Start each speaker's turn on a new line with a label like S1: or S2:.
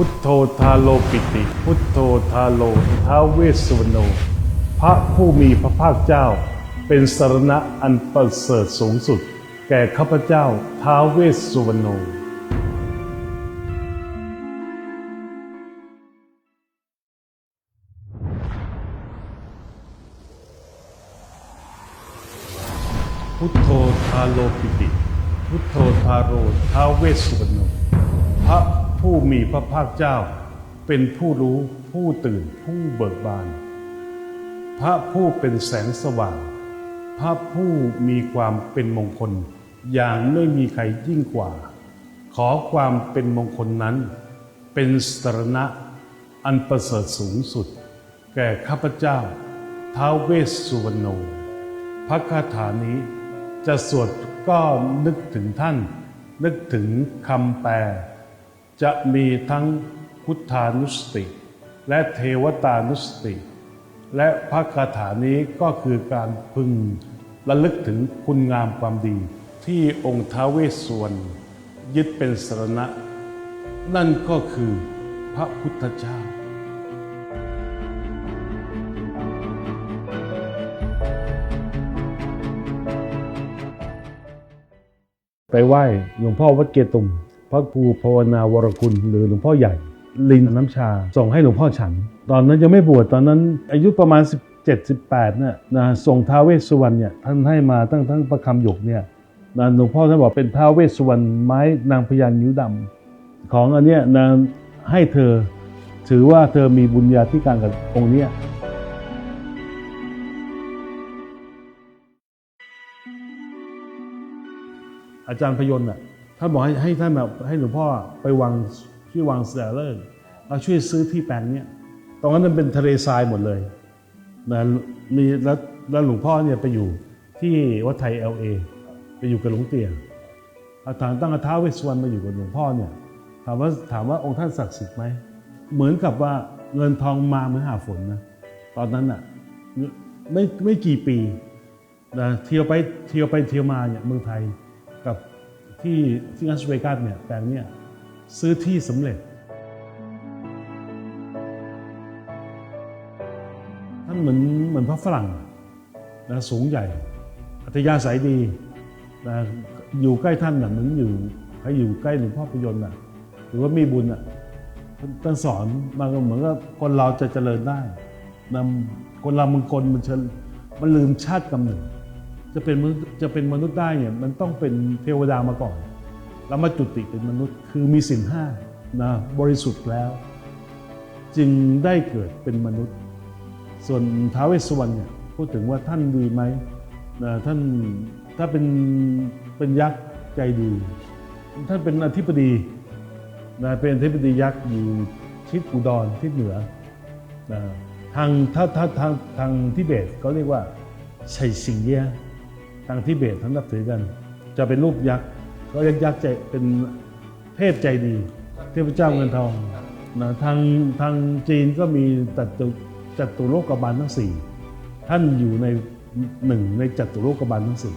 S1: พุทโธทาโลปิติ พุทโธทาโลท้าเวสสุวรรณโนพระผู้มีพระภาคเจ้า เป็นสรณะอันประเสริฐสูงสุด แก่ข้าพเจ้าท้าเวสสุวรรณโนพุทโธทาโลปิติ พุทโธทาโรท้าเวสสุวรรณโนพระ ผู้มีพระภาคเจ้า เป็นผู้รู้ผู้ตื่นผู้เบิกบาน พระผู้เป็นแสงสว่าง พระผู้มีความเป็นมงคล อย่างไม่มีใครยิ่งกว่า ขอความเป็นมงคลนั้น เป็นสรณะอันประเสริฐสูงสุด แก่ข้าพเจ้าท้าวเวสสุวรรณโนพระคาถานี้จะสวดก็นึกถึงท่าน นึกถึงคำแปล จะมีทั้งพุทธานุสติ และเทวตานุสติ และพระคาถานี้ก็คือการพึงระลึกถึงคุณงามความดี ที่องค์ท้าเวสสวรรณยึดเป็นสรณะ นั่นก็คือพระพุทธเจ้าไปไหว้หลวงพ่อวัดเกตุม พระครูภาวนาวรคุณหรือหลวงพ่อใหญ่ ลินน้ำชา ส่งให้หลวงพ่อฉัน ตอนนั้นยังไม่บวชตอนนั้นอายุประมาณ 17 18เนี่ยนะส่งท้าวเวสสุวรรณเนี่ยท่านให้มาตั้งทั้งประคำหยกเนี่ยนะหลวงพ่อท่านบอกเป็นท้าวเวสสุวรรณไม้นางพญานิ้วดำของอันเนี้ยนะให้เธอถือว่าเธอมีบุญญาธิการกับองค์เนี้ยอาจารย์พยนต์อะ ท่านบอกให้ให้ท่านแบบให้หลวงพ่อไปวางที่วางเสลเลอร์เราช่วยซื้อที่แปลงเนี้ยตรงนั้นมันเป็นทะเลทรายหมดเลยนะมีแล้วแล้วหลวงพ่อเนี่ยไปอยู่ที่วัดไทยเอลเอไปอยู่กับหลวงเตี่ยอาถามตั้งกระท้าเวสสวรรณมาอยู่กับหลวงพ่อเนี่ยถามว่าถามว่าองค์ท่านศักดิ์สิทธิ์ไหมเหมือนกับว่าเงินทองมาเหมือนหาฝนนะตอนนั้นอะไม่ไม่กี่ปีนะเที่ยวไปเที่ยวไปเที่ยวมาเนี่ยเมืองไทยกับ ที่ที่ลาสเวกัสเนี่ยแปลงเนี่ยซื้อที่สำเร็จ ท่านเหมือนเหมือนพระฝรั่งนะสูงใหญ่ อัธยาศัยดีนะอยู่ใกล้ท่านน่ะเหมือนอยู่ใครอยู่ใกล้หลวงพ่อประยนต์น่ะหรือว่ามีบุญอะท่านสอนมาก็เหมือนกับคนเราจะเจริญได้นำคนเราบางคนมันเชิญมันลืมชาติกำเนิด จะเป็นมนุษย์จะเป็นมนุษย์ได้เนี่ยมันต้องเป็นเทวดามาก่อน แล้วมาจุติเป็นมนุษย์คือมีสินห้านะบริสุทธิ์แล้ว จึงได้เกิดเป็นมนุษย์ ส่วนท้าวเวสสุวรรณเนี่ยพูดถึงว่าท่านดีไหมนะท่านถ้าเป็นเป็นยักษ์ใจดี ท่านเป็นอธิบดีนะเป็นอธิบดียักษ์อยู่ทิศอุดรทิศเหนือนะทางถ้าถ้าทางทางทิเบตเขาเรียกว่าชัยสิงเยีย ทางทิเบตท่านนับถือกัน จะเป็นรูปยักษ์ก็ยักษ์ยักษ์ใจเป็นเทพใจดี เทพเจ้าเงินทองนะทางทางจีนก็มีจัตุจัตุโลกบาลทั้งสี่ท่านอยู่ในหนึ่งในจัตุโลกบาลทั้งสี่